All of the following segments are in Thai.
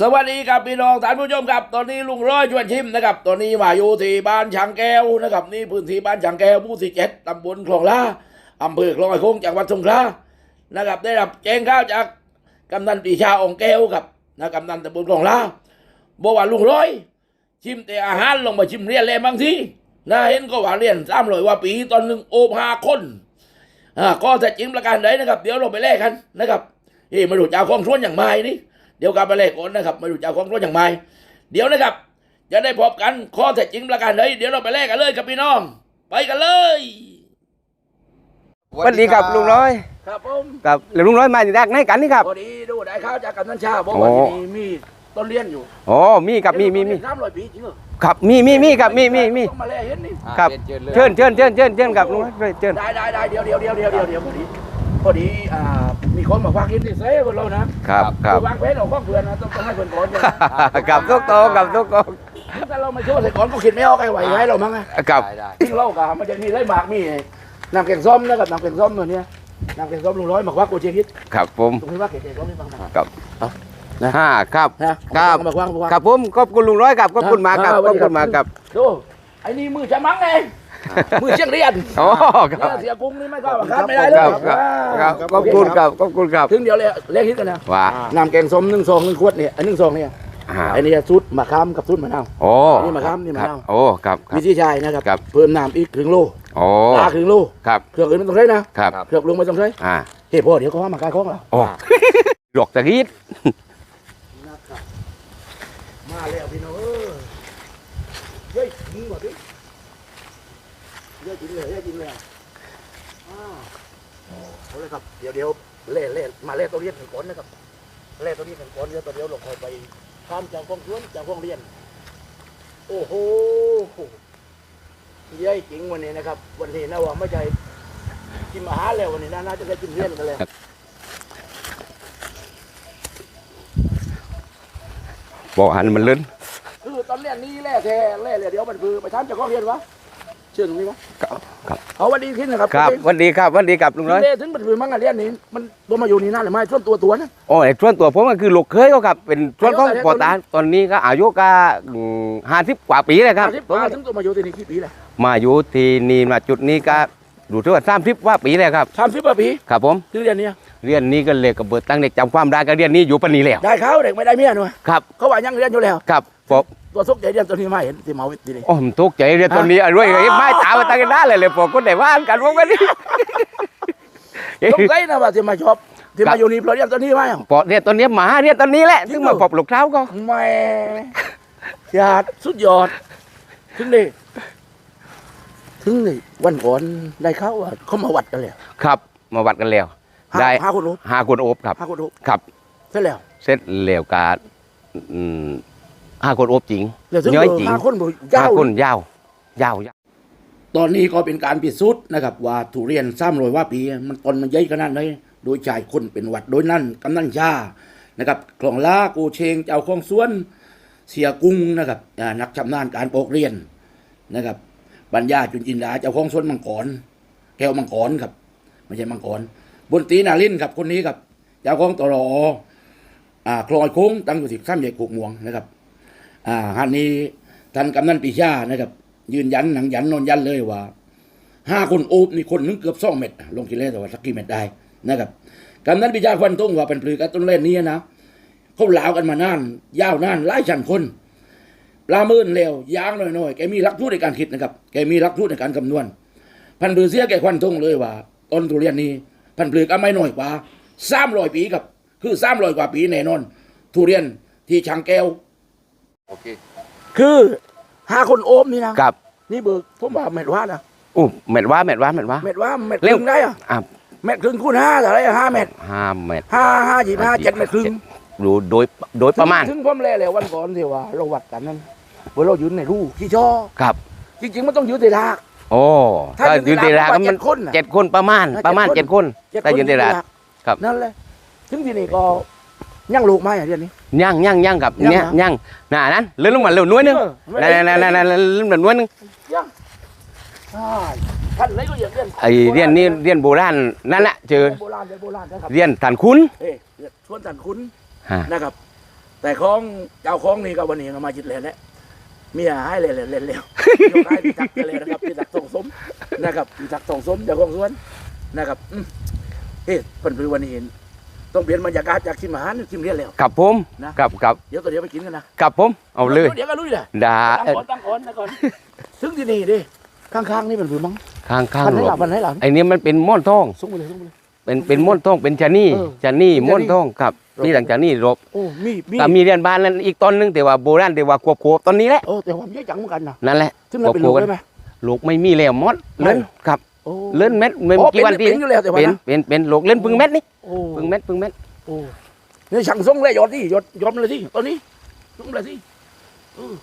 สวัสดีครับพี่น้องท่านผู้ชมครับ ตอนนี้ลุงร้อยชวนชิมนะครับ ตอนนี้มาอยู่ที่บ้านฉางแก้วนะครับ นี่พื้นที่บ้านฉางแก้วหมู่ที่เจ็ดตำบลคลองลาอำเภอคลองไอ้ค้งจังหวัดสงขลานะครับ ได้รับแจ้งข่าวจากกำนันปีชาองแก้วครับนะกำนันตำบลคลองลาบอกว่าลุงร้อย ชิมแต่อาหารลงมาชิมเรียนเลยบางทีนะเห็นก็ว่าเรียนสามร้อยว่าปีตอนหนึ่งโอภาคนอ่าก็จะจริงประการใดนะครับ เดี๋ยวเราไปแลกกันนะครับเฮ้มาดูจ้าของสวนอย่างไรนี่ เดี๋ยวกลับมาเลขก่อนนะครับมาดูเจ้าของรถอย่างไรเดี๋ยวนะครับจะได้พบกันข้อเท็จจริงประการใดเดี๋ยวเราไปแลกกันเลยครับพี่น้อง ไปกันเลยสวัสดีครับลุงร้อยครับผมครับแล้วลุงร้อยมาจากไหนกันนี่ครับพอดีดูได้ข่าวจากกำนันชาบอกว่าโอ้ที่นี่มีต้นเลี้ยนอยู่อ๋อมีครับมีมีมีสามร้อยปีจริงเหรอครับมีมีมีครับมีมีมีต้องมาแลกเห็นนี่ครับเชิญเชิญเชิญเชิญเชิญครับลุงร้อยเชิญได้ได้ได้เดี๋ยวเดี๋ยวเดี๋ยวเดี๋ยวเดี๋ยวเดี๋ยวพอดี พอดีอ่ามีคนมาฟังกินที่เซ่คนเรานะครับครับวางเพชรของข้องเพื่อนนะต้องต้องให้เพื่อนก่อนใช่ไหมกับทุกโตะกับทุกโตะถ้าเรามาช่วยใส่ก่อนก็คิดไม่ออกไอ้ไหวให้เรามั้งอะกับทิ้งเหล่ากามันจะมีไรหมากมีน้ำแกงส้มนะครับน้ำแกงส้มตัวเนี้ยน้ำแกงส้มลุงร้อยหมักว่ากูเชียงฮิตครับผมตรงนี้ว่าแกงส้มนี่บางครับกับนะห้าครับนะครับหมักว่าหมักว่าครับผมขอบคุณลุงร้อยครับขอบคุณมากครับอ่าขอบคุณมากครับดูไอ้นี่มือจะมั้งไง มือเชียงเรียนอ๋อครับเนี่ยเสียกุ้งนี่ไม่ก็ขาดไม่ได้เลยครับครับครับขอบคุณครับขอบคุณครับถึงเดียวเลยเรียกฮิตกันนะว่าน้ำแกงส้มหนึ่งซองหนึ่งขวดเนี่ยอันหนึ่งซองเนี่ยอ่าไอ้นี่ซุดมะขามกับซุดมะนาวโอ้นี่มะขามนี่มะครับนาวโอ้ครับครัวิบธีใช้นะครับครับเพิ่มน้ำอีกครึ่งโลโอ้ปลาครึ่งโลครับเครื่องอื่นไม่ต้องใช้นะครับเครื่องปรุงไม่ต้องใช้อ่าเฮ้ยพ่อเดี๋ยวเขาว่ามาขายของเราโอ้ดอกตะกี้นะครับมาแล้วพี่น้องเออเฮ้ยยิงก่อนดิ เฮ้ยจริงเลยเฮ้ยจริงเลยอ้าวเอาเลยครับ เดี๋ยวเดี๋ยวเล่เล่มาเล่ตัวเรียนถึงก่อนนะครับ เล่ตัวนี้ถึงก่อนเดี๋ยวตัวเดียวลงคอยไปข้ามจากห้องสวนจากห้องเรียน โอ้โหเย้ยจริงวันนี้นะครับ วันนี้นะว่าไม่ใช่กินอาหารแล้ววันนี้นะน่าจะได้กินเรียนกันแล้วบอกหันมันเลื่นคือตอนเรียนนี้แร่แท้แร่เลยเดี๋ยวมันคือไปทำจากห้องเรียนวะ เชื่อตรงนี้วะครับครับเอาวันดีขึ้นนะครับครับสวันดีครับสวันดีครับลุงร้อยเล่ถึงมันคือมั่งอะเรียนนี้มันตัวมาอยู่นี่นานหรือไม่ช่วงตัวตัวนะโอ้ยส่วนตัวผมก็คือลูกเคยเขาครับเป็นส่วนของอายุปอเท่าไหร่ตาตอนนี้ก็อายุก็ห้าสิบกว่าปีเลยครับสิบผมปีถึงตัวมาอยู่ที่นี่กี่ปีแล้วมาอยู่ที่นี่มาจุดนี้ก็ดูที่ว่าสามสิบกว่าปีเลยครับสามสิบกว่าปีครับผมถึงเรียนเนี้ยเรียนนี้ก็เลยกับเบิดตั้งเด็กจำความได้ก็เรียนนี้อยู่ปานนี้แล้วได้เขาเด็กไม่ได้เมียหน่อยครับเขาว่ายังเรียนอยู่แล้วครับผม ตัวซุกใจเรียนตัวนี้ไม่เห็นที่เมาวิทย์ที่นี่โอ้ผมทุกข์ใจเรียนตอนนี้อร่อยเลยไม่ตามมาตั้งกันได้เลยเลยผมก็ได้ว่านกันผมกันนี่ต้องใจนะว่าที่มาชอบที่มาอยู่นี่เพราะเรียนตัวนี้ไหมอะพอเรียนตอนนี้หมาเรียนตอนนี้แหละจริถึงงเหรอมาพบลูกเท้าก็แหม่ยาดสุดยอดถึงนี่ถึงนี่วันก่อนได้เขาว่าเขามาวัดกันแล้วครับ มาวัดกันแล้วห้าได้ห้าคนรู้หาคนโอบครับห้าคนรู้ครับ เสร็จแล้วเสร็จแล้วกาอืม ห้าคนโอบจริงเดี๋ยวถึงย้อยจริงห้าคนบอกห้ายาวคนยาวยาวยาวตอนนี้ก็เป็นการพิสูจน์นะครับ ว่าทุเรียนซ้ำรอยว่าปีมันต้นมันใหญ่ขนาดไหนโดยชายคนเป็นหวัดโดยนั่นกำนันชานะครับคลองลากูเชงเจ้าของสวน เสียกุ้งนะครับอ่านักชำนาญการปลูกเรียนนะครับปัญญาจุนจินดาเจ้าของสวนมังกรแก้วมังกรครับไม่ใช่มังกรบนตรีนาลินครับคนนี้ครับเจ้าของตรออ่าคลองไอ้โค้งตั้งอยู่ที่ข้ามใหญ่กุกม่วงนะครับ อ่าฮันนี้ท่านกำนันปีชานะครับ ยืนยันหนังยันนอนยันเลยว่าห้าคนโอบนี่คนนึงเกือบสองเม็ดลงกิเลสแต่ว่าสักกี่เม็ดได้นะครับกำนันปีชาควันตุ้งว่าเป็นปลือกต้นเล่นนี้นะเขาลาวกันมานาน ยาวนานหลายชั้นคนปลามื่นเร็วยางหน่อยๆแกมีหลักทูตในการคิดนะครับแกมีหลักทูตในการคำนวณ พันปลือเสียแกควันตุ้งเลยว่าต้นทุเรียนนี้ พันปลือก็ไม่น้อยกว่าสามร้อยปีครับ คือสามร้อยกว่าปีแน่นอน ทุเรียนที่ช้างแก้ว โอเค คือห้าคนโอมนี่นะครับนี่เบิกผมว่าเม็ดว่านะอู้เม็ดว่าเม็ดว่าเม็ดว่า เม็ดว่าเม็ดคเร็วรึ่งได้อะอะ เม็ดครึ่งคูณห้าเท่าไหรอะห้าเม็ดห้าเม็ดห้าห้ายี่ห้าเจ็ดเม็ดครึ่งดูโดยโดยประมาณถึงผมเลยแล้ววันก่อนที่ว่าเราวัดกันนั้นว่าเรายืนในรูขี้ช่อครับ จริงๆมันต้องยืนในรากโอ้ถ้าถ้ายืยืนนในตีรารากก็มันเจ็ดคนน่ะเจ็ดคนประมาณเจ็ดประมาณคนเจ็ดคนจ็ดถ้ายืนในรากครับนั่นแหละถึงที่นี่ก็ ยังลูกไม้อะเดี๋ยวนี้ ย่างย่างย่างกับย่างเนี้ยนะย่างหน่านั้นเลื่อนลงมาเร็วน้อยนึงเออไม่นั่นได้นั่นนั่นนั่นเลื่อนมาน้อยนึงยังใช่ท่านไหนก็อย่างเรียนไอ้เรียนนี่เรียนโบราณนั่นแหละเจอโบราณเรียนโบราณนะครับเรียนตันคุ้น เอ้ยชวนสันคุณฮะ นะครับแแต่ของเจ้าของนี่ก็วันนี้ก็มาจิตเลยแหละเมียให้เลยเลยเลยเลยยกให้พี่ทักไปเลยนะครับพี่ทักส่งสมนะครับพี่ทักส่งสมเจ้าของสวนนะครับอืมเฮ้ยเพิ่นคือวันนี้เห็น ต้องเปลี่ยนบรรยากาศจากชิมอาหารชิมเรียนแล้ว กับผมนะ กับกับเดี๋ยวตัวเดี๋ยวไปกินกันนะกับผม เอาเลยเดี๋ยวก็ลุยเลยด่าตั้งก่อนตั้งก่อนนะก่อนซึ่งที่นี่ดิข้างๆนี่เป็นผือมั้งข้างข้างพันไหนหลหลับบพันไหนหลับไอ้นี่มันเป็นม่อนทองซุ้งไปเลยซุ้งไปเลยเป็นเป็นม่อนทองเป็นชะนี่เออชะนี่เป็นชะนี่ม่อนทองครับรบที่หลังจากนี่รบโอ้มีมีแต่มีเรียนบ้านนั้นอีกตอนนึงแต่ว่าโบราณแต่ว่าควบควบตอนนี้แหละโอ้แต่ความเยอะจังเหมือนกันนะนั่นแหละซึ่งเราเป็นลูกได้ไหมลูกไม่มีแล้วมดไม่เล่นครับโอ้ เล่นเม็ดไม่อ๋อกี่วันที่เป็นอยู่แล้วแต่ว่าเป็นนะเป็นเป็นลูกเล่นพึ่งเม็ดนี่โอ้พึ่งเม็ดพึ่งเม็ดโอ้นี่ช่างทรงเลยยอดที่ยอดยอมเลยที่ตอนนี้ทรงเลยที่เออ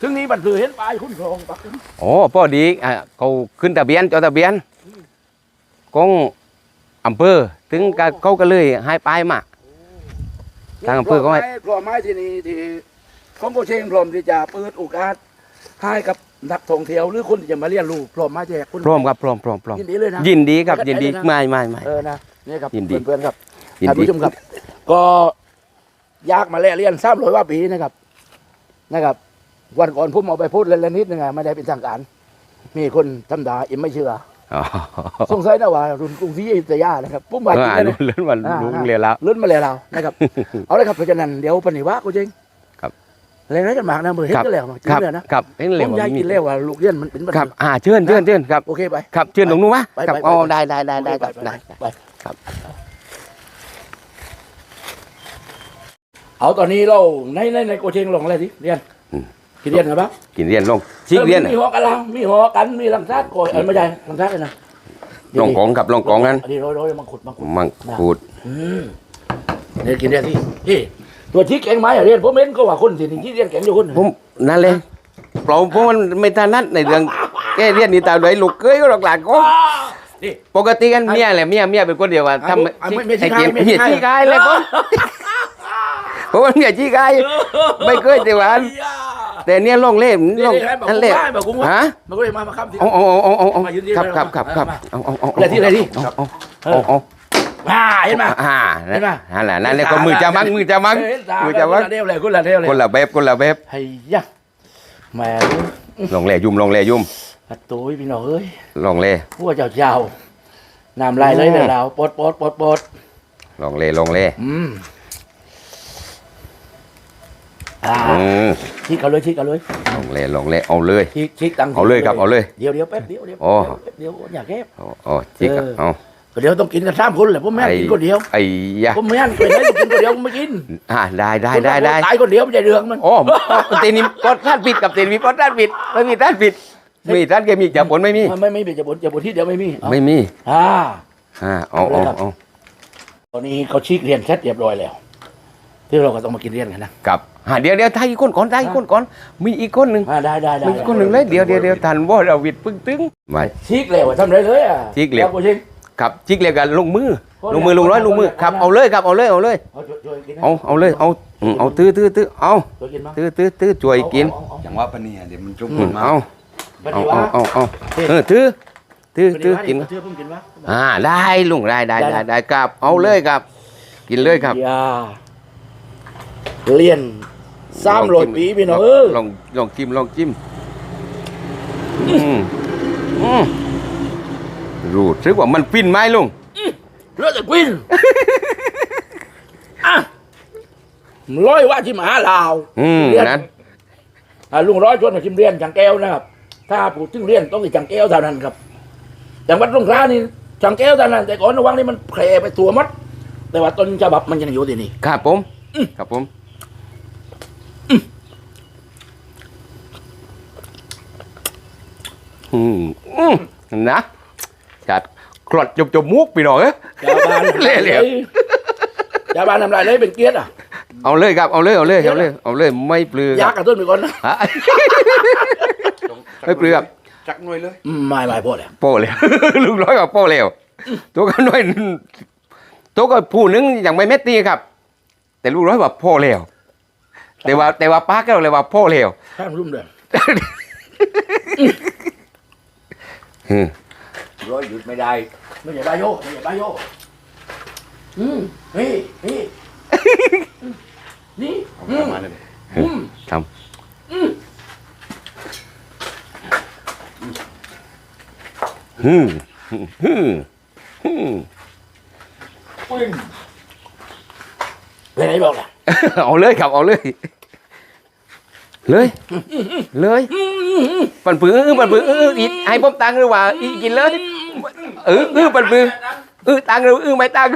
ถึงนี้บัดคือเห็นปลายคุ้นครองปักโอ้พอดีอะเขาขึ้นทะเบียนจดทะเบียนของอำเภอถึงก็เขาก็เลยให้ป้ายมา ทางอำเภอก็ให้กลัวไม้ที่นี่ที่ของโกเชงพร้อมที่จะเปิดโอกาสให้กับนักท่องเที่ยวหรือคนที่จะมาเรียนรู้พร้อมมาแจกคุณพร้อมครับพร้อมพร้อมพร้อมยินดีเลยนะยินดีครับแล้วก็ยินดีได้เลยนะไม่ไม่ไม่เออนะนี่ครับยินดีเพื่อนๆครับยินท่านดีผู้ชมครับ ก็ยากมาแล้วเรียนสามร้อยว่าปีนะครับ นะครับ วันก่อนผมเอาไปพูดเล่นๆนิดนึงอะไม่ได้เป็นทางการ มีคนทำดาอิมไม่เชื่ออ๋อ สงสัยนะว่ารุ่นกรุงศรีอยุธยานะครับผมว่าจริงอ่าเลยรู้เรื่องวันอ่ารู้อ่าเรียนแล้วลุ้นมาแล้วเรานะครับเอาเลยครับเพราะฉะนั้นเดี๋ยวปฏิวัติกูจริงครับอะไรนั้นกันมากนะมือเห็นครับกันแล้วมากินครับเลยนะครับเห็นผเลยมว่าอยากมีกินแล้วว่าลูกเรียนมันเป็นปัญครัหาบอ่าเชิญเชิญเชิญครับโอเคไปครับเชิญตรงนู้นวะไปครับไปไปอ๋อได้ได้ได้ได้ครับไปได้ไปครับเอาตอนนี้เราในในในโกเชงลงอะไรสิเรียน กินเรียนกันปะกินเรียนลงชิกเรียนมีหอกันลังมีหอกันมีลังซาดก่อยเออไม่ใช่ลังซาดเลยนะลองของครับลองของนั้นอันนี้ร้อยร้อยมังคุดมังคุดมังคูดอืมเนี่ยกินเรียนที่ที่ตัวชิกแข็งไหมอะเรียนผมเห็นก็ว่าคนสิที่เรียนแข็งอยู่คนผมนั่นเลยเปล่าเพราะมันไม่ถนัดในเรื่องแก้เรียนนี่ตามด้วยลูกเคยก็หลอกหลานก็อ้าวนี่ปกติกันเมียแหละเมียเมียเป็นคนเดียวว่าอะทำอะไม่ไม่ไอ้ชี้เกียกายไม่ชี้เมียกายชี้กายเลยก็เพราะว่าเมียชี้กายไม่เคยแต่ว่า แต่เนี่ยลองเล่นลองนี่ให้บอกนั่นเล่นกูว่าบอกกูว่า ฮะมันก็เลยมามาครับที่ เอาเอาเอาเอาเอามายืนที่ครับมาครับครับครับมาเอาเอาเอาอะไรที่อะไรที่ เอาเอาเอาเอาอ่าเห็นไหม อ่าเห็นไหมนั่นแหละนั่นแหละก็มือจะมั้งมือจะมั้งเห็นตามือกัจะนคมั้นงละเดียวเลยคนละเดียวเลยคนละแบบคนละแบบไอ้ยะแหม่ลองเล่ยุ่มลองเล่ยุ่มอัดตุ้ยพี่น้องเอ้ยลองเล่พวกเจ้าเจ้าน้ำลายเลยเดี๋ยวเราปดปดปดปดลองเล่ลองเล่อืม อ่าอืมชิกเอาเลยชิกเอาเลยลองเล่ลองเล่เอาเลย ชิกชิกตังเอาเลยครับเอาเลยเดี๋ยวเดี๋ยวแป๊บเดียวเดี๋ยวโอ้แป๊บเดี๋ยวอยากแคบเอาเอาจิกอะเออเอาเดี๋ยวต้องกินกันสามคนแหละผมไม่ให้กินคนเดียวไอ้ยะผมไม่ให้กินเลยกินคนเดียวผมไม่กินอ่าได้ได้ได้ได้ตายคนเดียวไม่ใช่เรื่องมัน โอ้เตนิมปอดท่านปิดกับเตนิมปอดท่านปิดไม่มีท่านปิดมีท่านเกมีจับผลไม่มี ไม่ไม่ไม่จะบนจะบนที่เดียวไม่มีเอาไม่มีอ่าอ่าเอาเอาเอาตอนนี้เขาชิกเรียนเสร็จเรียบร้อยแล้ว ที่เราก็ต้องมากินเรียนกันนะกับอ่าเดี๋ยวเดี๋ยวไทยอีกคนก่อนไทยอีกคนก่อน มีอีกคนหนึ่งอ่าได้ได้ได้มีอีกคนหนึ่งเลยเดี๋ยวเดี๋ยวเดี๋ยวทันว่าเราวิดปึ้งตึ้งมาชิกแล้วอะทำไรเลยอะชิกแล้วครับผมชิกครับจิกเรียกกันลงมือคนลงมือลงร้อยลงมือครับเอาเลยครับเอาเลยเอาเลยเอาช่วยช่วยกินนะเอาเอาเลยเอาอืมเอาตื้อตื้อตื้อเอาช่วยกินมั้งตื้อตื้อตื้อช่วยกินเอาเอาอย่างว่าปะเนี่ยเดี๋ยวมันจุกอืมมาเอาเอาเอาเอาเอาเอาเอาเอาเออตื้อตื้อตื้อกินเชื่อผมกินวะอ่าได้ลุงได้ได้ได้ได้นะได้ครับเอาเลยครับ กินเลยครับอย่า เรียนสามร้อยปีพี่น้องเออลองลองจิ้มลองจิ้มอืมอืมรู้สึกว่ามันฟินไหมลุงเลือดจะกินอะร้อยว่าที่มหาลาวอืมเรียนนั้นอ่าลุงร้อยชวนมาชิมเรียนจังแก้วนะครับ ถ้าพูดถึงเรียนต้องที่จังแก้วเท่านั้นครับจังหวัดสงขลานี่จังแก้วเท่านั้นแต่ก่อนระวังนี่มันแผ่ไปทั่วหมัดแต่ว่าต้นฉบับมันยังอยู่ที่นี่ครับผมครับผม อืมอืมนะจัดกรดจบจบมุกพี่น้องเอ้ยชาวบ้านเละเหลวชาวบ้านทำลายเลยเป็นเกียรติอะ เอาเลยครับเอาเลยเอาเลยเอาเลยเอาเลยไม่เปลือคยารักบกระตุ้นไปก่อนนะฮะ ไม่เปลือก จักหน่วยเลย อืมไม่ไม่พอแล้วโป้แล้วลุงร้อยกับโป้แล้วตัวก็น้อยตัวก็ผู้หนึงอย่างไม่เม็ดตีครับ แต่ลุงร้อยว่าโป้แล้วแต่ว่าแต่ว่าป้าก็เลยว่าโป้แล้วข้างรุ่มเดิน อืมร้อยหยุดไม่ได้ ไม่ใช่บายโยไม่ใช่บายโยอืมนี่นี่นี่เอาอืมามมาเลยอืมทอืมำฮึมฮึมฮึมเลยไหนบอกล่ะ เอาเลยครับ เอาเลย เลย เลยปันปื้อปันปื้อเอออีให้ผมตังค์หรือว่าอีกินเลยเออเออปันปื้อเออตังค์หรือเออไม่ตังค์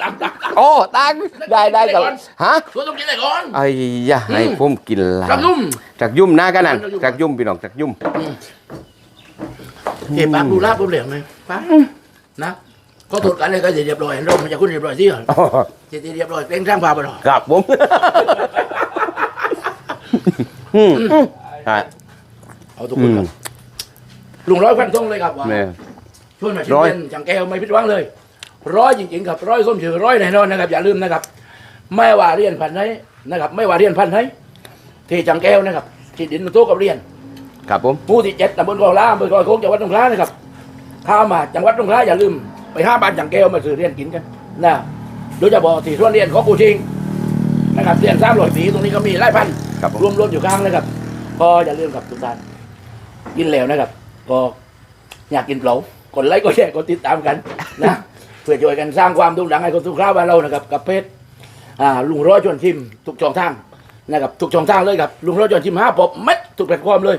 ตักตักตักโอ้ตังค์ได้ได้กับฮะตัวต้องกินอะไรก่อนไอ้ยาให้ผมกินละกับนุ่มจากยุ่มหน้ากันนั่นจากยุ่มพี่น้องจากยุ่มเก็บปากดูลาบผมเหลวไหมปากนะเขาตรวจกันเลยก็จะเรียบร้อยเรามันจะคุณเรียบร้อยสิเหรอจะเรียบร้อยเร่งสร้างภาพไปหรอครับผม อืมใช่ เอาทุกคนครับลุงร้อยพันทงเลยครับว่าแม่ ชวนมาชิมร้อย เย็นจังแก้วไม่ผิดหวังเลย ร้อยจริงๆครับร้อยส้มชื่อร้อยแน่นอนนะครับอย่าลืมนะครับ ไม่ว่าเรียนพันไหนนะครับ ไม่ว่าเรียนพันไหนที่จังแก้วนะครับที่ดินมันโตกับเรียน ครับผม หมู่ที่เจ็ดตำบลกองล่าอำเภอกอยโค้งจังหวัดสงขลานะครับถ้ามาจังหวัดสงขลาอย่าลืมไปห้าบ้านจังแก้วมาซื้อเรียนกินกันนะโดยเฉพาะที่ส่วนเรียนของกูชิงนะครับเรียนสามร้อยปีตรงนี้ก็มีหลายพัน ครับผมรวมอยู่ข้างนะครับ ก็อย่าลืมกับทุกท่านกินแล้วนะครับ ก็อยากกินเปล่ากดไลค์กดแชร์กดติดตามกันนะเพื่อช่วยกันสร้างความโดุดังให้คนสุขภาพบ้านเรานะครับกับเพจอ่าลุงร้อยชวนชิมทุกช่องทางนะครับทุกช่องทางเลยครับลุงร้อยชวนชิมห้าปอบเม็ดทุกแพลตฟอร์มเลย